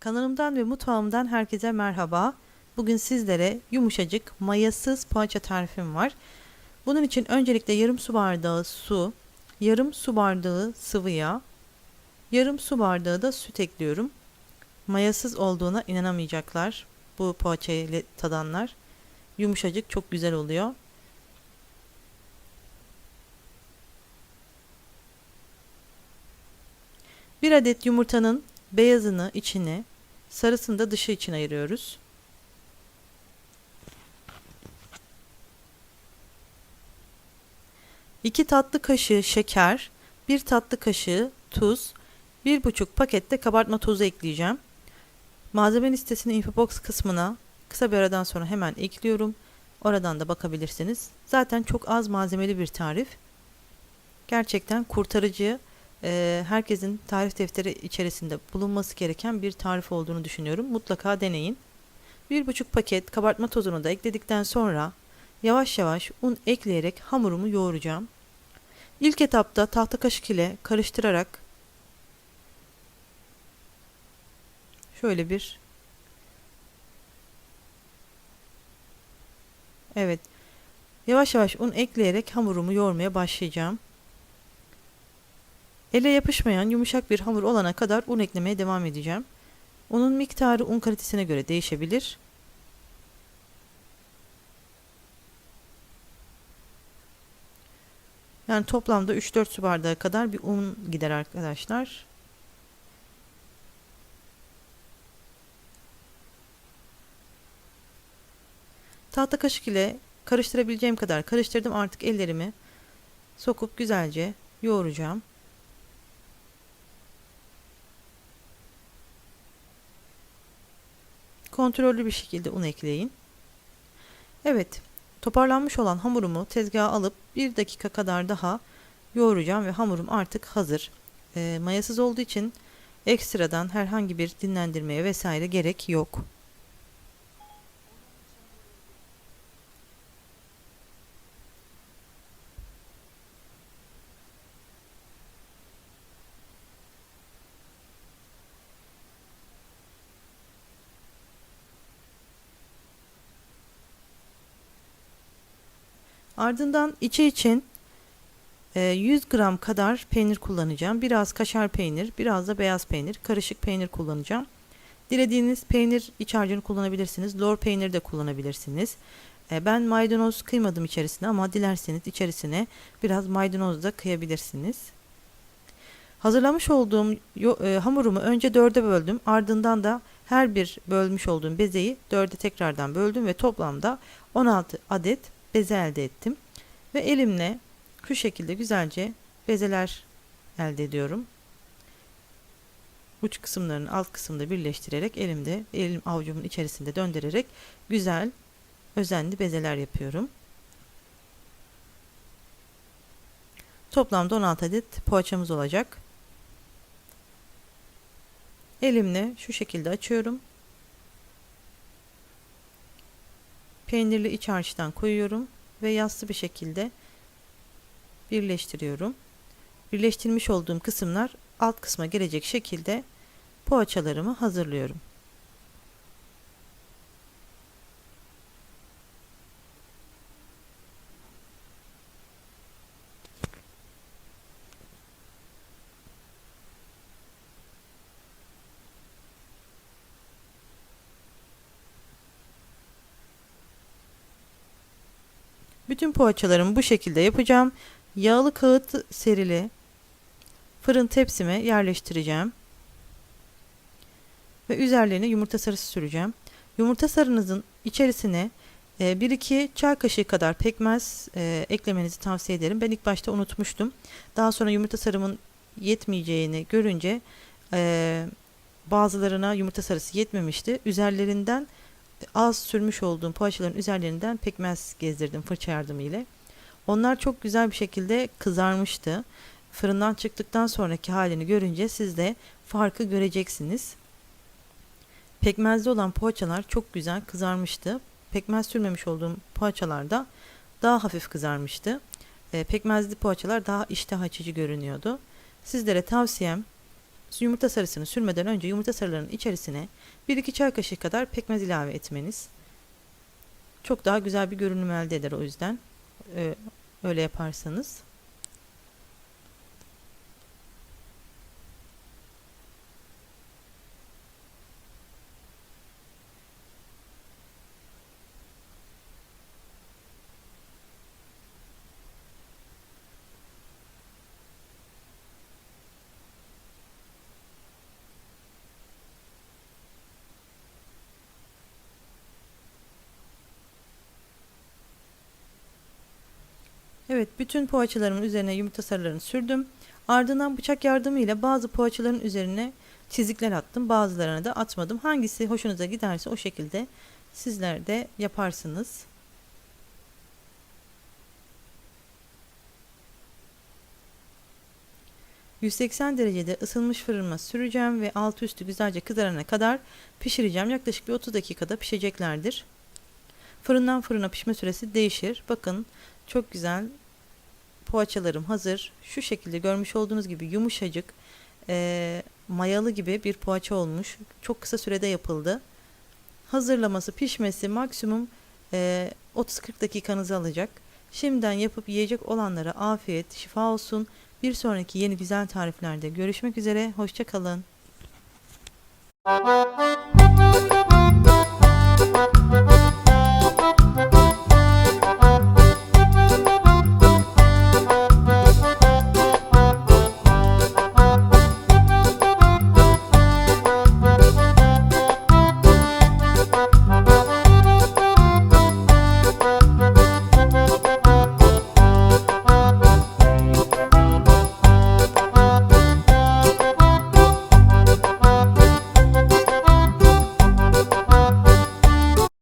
Kanalımdan ve mutfağımdan herkese merhaba. Bugün sizlere yumuşacık mayasız poğaça tarifim var. Bunun için öncelikle yarım su bardağı su, yarım su bardağı sıvı yağ, yarım su bardağı da süt ekliyorum. Mayasız olduğuna inanamayacaklar bu poğaçayı tadanlar. Yumuşacık çok güzel oluyor. Bir adet yumurtanın beyazını içine, sarısını da dışı için ayırıyoruz. İki tatlı kaşığı şeker, bir tatlı kaşığı tuz, bir buçuk pakette kabartma tozu ekleyeceğim. Malzeme listesini infobox kısmına kısa bir aradan sonra hemen ekliyorum. Oradan da bakabilirsiniz. Zaten çok az malzemeli bir tarif. Gerçekten kurtarıcı, e, herkesin tarif defteri içerisinde bulunması gereken bir tarif olduğunu düşünüyorum. Mutlaka deneyin. Bir buçuk paket kabartma tozunu da ekledikten sonra yavaş yavaş un ekleyerek hamurumu yoğuracağım. İlk etapta tahta kaşık ile karıştırarak şöyle bir Evet. Yavaş yavaş un ekleyerek hamurumu yoğurmaya başlayacağım. Ele yapışmayan yumuşak bir hamur olana kadar un eklemeye devam edeceğim. Unun miktarı un kalitesine göre değişebilir. Yani toplamda 3-4 su bardağı kadar bir un gider arkadaşlar. Tahta kaşık ile karıştırabileceğim kadar karıştırdım. Artık ellerimi sokup güzelce yoğuracağım. Kontrollü bir şekilde un ekleyin. Evet, toparlanmış olan hamurumu tezgaha alıp bir dakika kadar daha yoğuracağım ve hamurum artık hazır. E, mayasız olduğu için ekstradan herhangi bir dinlendirmeye vesaire gerek yok. Ardından içi için 100 e, gram kadar peynir kullanacağım. Biraz kaşar peynir, biraz da beyaz peynir, karışık peynir kullanacağım. Dilediğiniz peynir iç harcını kullanabilirsiniz. Lor peynir de kullanabilirsiniz. E, ben maydanoz kıymadım içerisine ama dilerseniz içerisine biraz maydanoz da kıyabilirsiniz. Hazırlamış olduğum e, hamurumu önce dörde böldüm. Ardından da her bir bölmüş olduğum bezeyi dörde tekrardan böldüm ve toplamda 16 adet beze elde ettim. Ve elimle şu şekilde güzelce bezeler elde ediyorum. Uç kısımlarını alt kısımda birleştirerek elimde elim avucumun içerisinde döndürerek güzel özenli bezeler yapıyorum. Toplamda 16 adet poğaçamız olacak. Elimle şu şekilde açıyorum. Peynirli iç harçtan koyuyorum ve yassı bir şekilde birleştiriyorum. Birleştirmiş olduğum kısımlar alt kısma gelecek şekilde poğaçalarımı hazırlıyorum. Bütün poğaçalarımı bu şekilde yapacağım. Yağlı kağıt serili fırın tepsime yerleştireceğim. Ve üzerlerine yumurta sarısı süreceğim. Yumurta sarınızın içerisine 1-2 e, çay kaşığı kadar pekmez e, eklemenizi tavsiye ederim. Ben ilk başta unutmuştum. Daha sonra yumurta sarımın yetmeyeceğini görünce e, bazılarına yumurta sarısı yetmemişti. Üzerlerinden az sürmüş olduğum poğaçaların üzerlerinden pekmez gezdirdim fırça yardımı ile. Onlar çok güzel bir şekilde kızarmıştı. Fırından çıktıktan sonraki halini görünce siz de farkı göreceksiniz. Pekmezli olan poğaçalar çok güzel kızarmıştı. Pekmez sürmemiş olduğum poğaçalar da daha hafif kızarmıştı. E, pekmezli poğaçalar daha iştah açıcı görünüyordu. Sizlere tavsiyem yumurta sarısını sürmeden önce yumurta sarılarının içerisine 1-2 çay kaşığı kadar pekmez ilave etmeniz çok daha güzel bir görünüm elde eder o yüzden öyle yaparsanız. Evet, bütün poğaçalarımın üzerine yumurta sarılarını sürdüm. Ardından bıçak yardımıyla bazı poğaçaların üzerine çizikler attım. Bazılarına da atmadım. Hangisi hoşunuza giderse o şekilde sizler de yaparsınız. ...180 derecede ısınmış fırınıma süreceğim ve altı üstü güzelce kızarana kadar pişireceğim. Yaklaşık bir 30 dakikada pişeceklerdir. Fırından fırına pişme süresi değişir. Bakın çok güzel poğaçalarım hazır. Şu şekilde görmüş olduğunuz gibi yumuşacık, e, mayalı gibi bir poğaça olmuş. Çok kısa sürede yapıldı. Hazırlaması, pişmesi maksimum e, 30-40 dakikanızı alacak. Şimdiden yapıp yiyecek olanlara afiyet, şifa olsun. Bir sonraki yeni güzel tariflerde görüşmek üzere. Hoşçakalın.